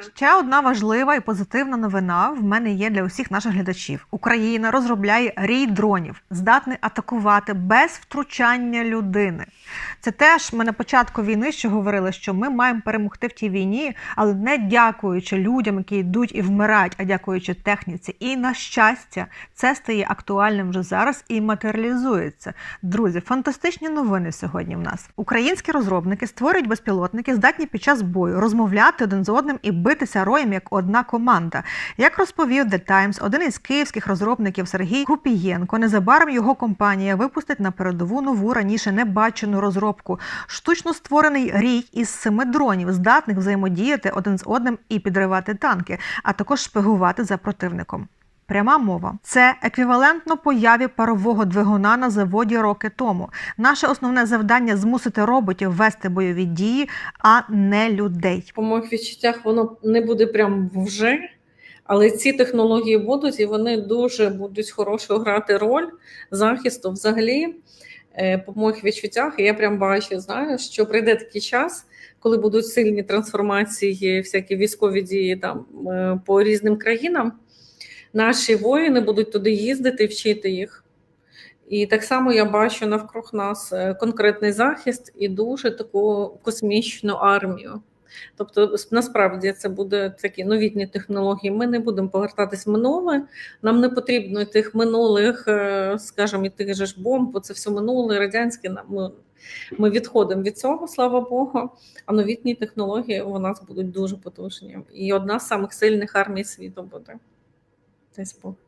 Ще одна важлива і позитивна новина в мене є для усіх наших глядачів. Україна розробляє рій дронів, здатний атакувати без втручання людини. Це теж ми на початку війни ще говорили, що ми маємо перемогти в тій війні, але не дякуючи людям, які йдуть і вмирають, а дякуючи техніці. І на щастя, це стає актуальним вже зараз і матеріалізується. Друзі, фантастичні новини сьогодні в нас. Українські розробники створюють безпілотники, здатні під час бою розмовляти один з одним і битися роєм як одна команда. Як розповів The Times, один із київських розробників Сергій Купієнко, незабаром його компанія випустить на передову нову раніше не бачену розробку. Штучно створений рій із семи дронів, здатних взаємодіяти один з одним і підривати танки, а також шпигувати за противником. Пряма мова це еквівалентно появі парового двигуна на заводі роки тому. Наше основне завдання змусити роботів вести бойові дії, а не людей. По моїх відчуттях воно не буде прям вже, але ці технології будуть і вони дуже будуть хорошо грати роль захисту. Взагалі, е, по моїх відчуттях, я прям бачу, знаю, що прийде такий час, коли будуть сильні трансформації, всякі військові дії там е, по різним країнам. Наші воїни будуть туди їздити, вчити їх. І так само я бачу навкруг нас е, конкретний захист і дуже таку космічну армію. Тобто, насправді це буде такі новітні технології. Ми не будемо повертатись в минуле. Нам не потрібно тих минулих, е, скажімо, і тих же ж бомб, бо це все минуле, радянське. Ми, ми відходимо від цього, слава Богу. А новітні технології у нас будуть дуже потужні. І одна з самих сильних армій світу буде. esse pouco.